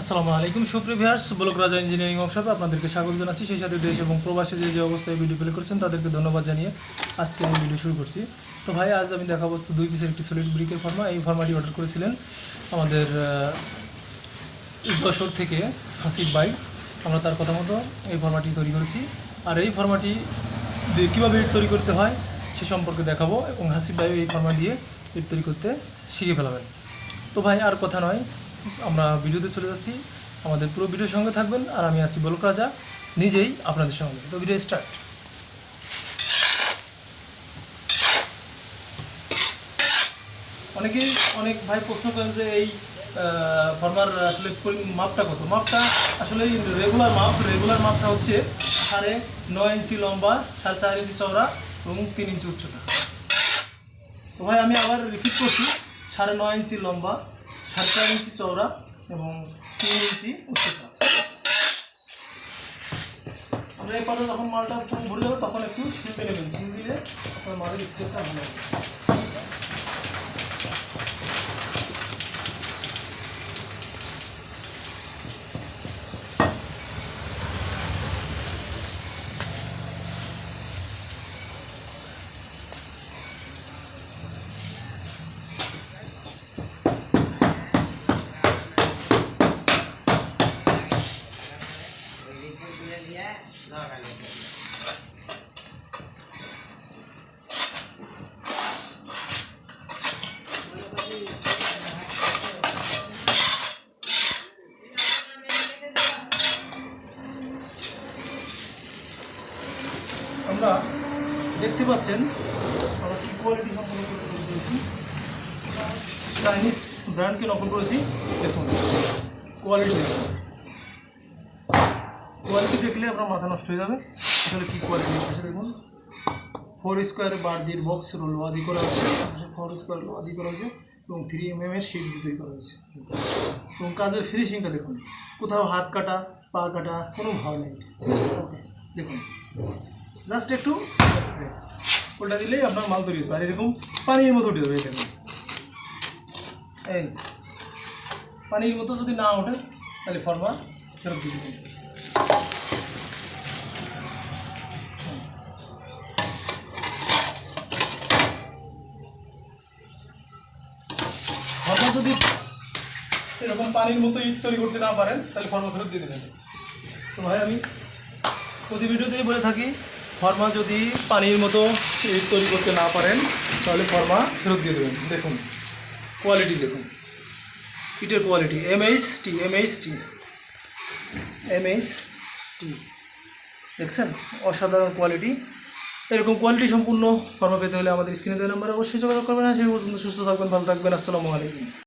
আসসালামু আলাইকুম, সুপ্রিয় ভিউয়ার্স। ব্লক রাজা ইঞ্জিনিয়ারিং ওয়ার্কশপে আপনাদেরকে স্বাগত জানাচ্ছি। সেই সাথে দেশ এবং প্রবাসে যে যে অবস্থায় ভিডিও প্লে করছেন, তাদেরকে ধন্যবাদ জানিয়ে আজকে আমি ভিডিও শুরু করছি। তো ভাই, আজ আমি দেখাবো দুই পিসের একটি সলিড ব্রিকের ফার্মা এই ফার্মাটি অর্ডার করেছিলেন আমাদের যশোর থেকে হাসিফ ভাই। আমরা তার কথা মতো এই ফর্মাটি তৈরি করেছি। আর এই ফর্মাটি দিয়ে কীভাবে ইট তৈরি করতে হয়, সে সম্পর্কে দেখাবো এবং হাসিফ ভাই এই ফর্মা দিয়ে ইট তৈরি করতে শিখে ফেলাবেন। তো ভাই, আর কথা নয় আমরা ভিডিওতে চলে যাচ্ছি। আমাদের পুরো ভিডিওর সঙ্গে থাকবেন আর আমি আসি বলক রাজা। নিজেই আপনাদের সঙ্গে। তো ভিডিও স্টার্ট অনেকেই অনেক ভাই প্রশ্ন করেন যে এই ফর্মার আসলে মাপটা কত? মাপটা আসলে রেগুলার মাপ রেগুলার মাপটা হচ্ছে সাড়ে নয় ইঞ্চি লম্বা, সাড়ে চার ইঞ্চি চওড়া এবং তিন ইঞ্চি উচ্চতা। তো ভাই, আমি আবার রিপিট করছি। সাড়ে নয় ইঞ্চি লম্বা সাড়ে চার ইঞ্চি চওড়া এবং তিন ইঞ্চি উচ্চতা। আমরা এই পাতা যখন মালটা ভরে যাব তখন একটু শিল্পে নেবেন শিল দিলে আপনার মালের স্টেপটা ভালো হবে। আমরা দেখতে পাচ্ছেন আমরা কী কোয়ালিটি সম্পন্ন করতে করেছি। চাইনিজ ব্র্যান্ডকে নকল করেছি। দেখুন কোয়ালিটি দেখুন। কোয়ালিটি দেখলে আপনার মাথা নষ্ট হয়ে যাবে। আসলে কী কোয়ালিটি আছে দেখুন। ফোর স্কোয়ার বার দিয়ে বক্স রোল আদি করা হয়েছে। ফোর স্কোয়ার আদি করা হয়েছে এবং থ্রি এম এম এর শিট দিয়ে তৈরি করা হয়েছে। এবং কাজের ফিনিশিংটা দেখুন। কোথাও হাত কাটা, পা কাটা, কোনো ভাব নেই। দেখুন। জাস্ট একটু ওটা দিলেই আপনার মাল তৈরি হবে আর এরকম পানির মতো উঠে যাবে এই দেখুন এই পানির মতো যদি না ওঠে, তাহলে ফর্মা ফেরত দেবেন। ফর্মা যদি এরকম পানির মতো ইট তৈরি করতে না পারেন, তাহলে ফর্মা ফেরত দিয়ে দেবেন। তো ভাই, আমি প্রতি ভিডিওতেই বলে থাকি ফর্মা যদি পানির মতো তৈরি করতে না পারেন, তাহলে ফর্মা ফেরত দিয়ে দেবেন। দেখুন কোয়ালিটি দেখুন। ইটের quality MH T MH T MH T দেখছেন? অসাধারণ কোয়ালিটি এরকম কোয়ালিটি সম্পূর্ণ ফর্মা পেতে হলে আমাদের স্ক্রিনে দেওয়া নাম্বার অবশ্যই যোগাযোগ করবেন। সুস্থ থাকবেন, ভালো থাকবেন। আসসালামু আলাইকুম।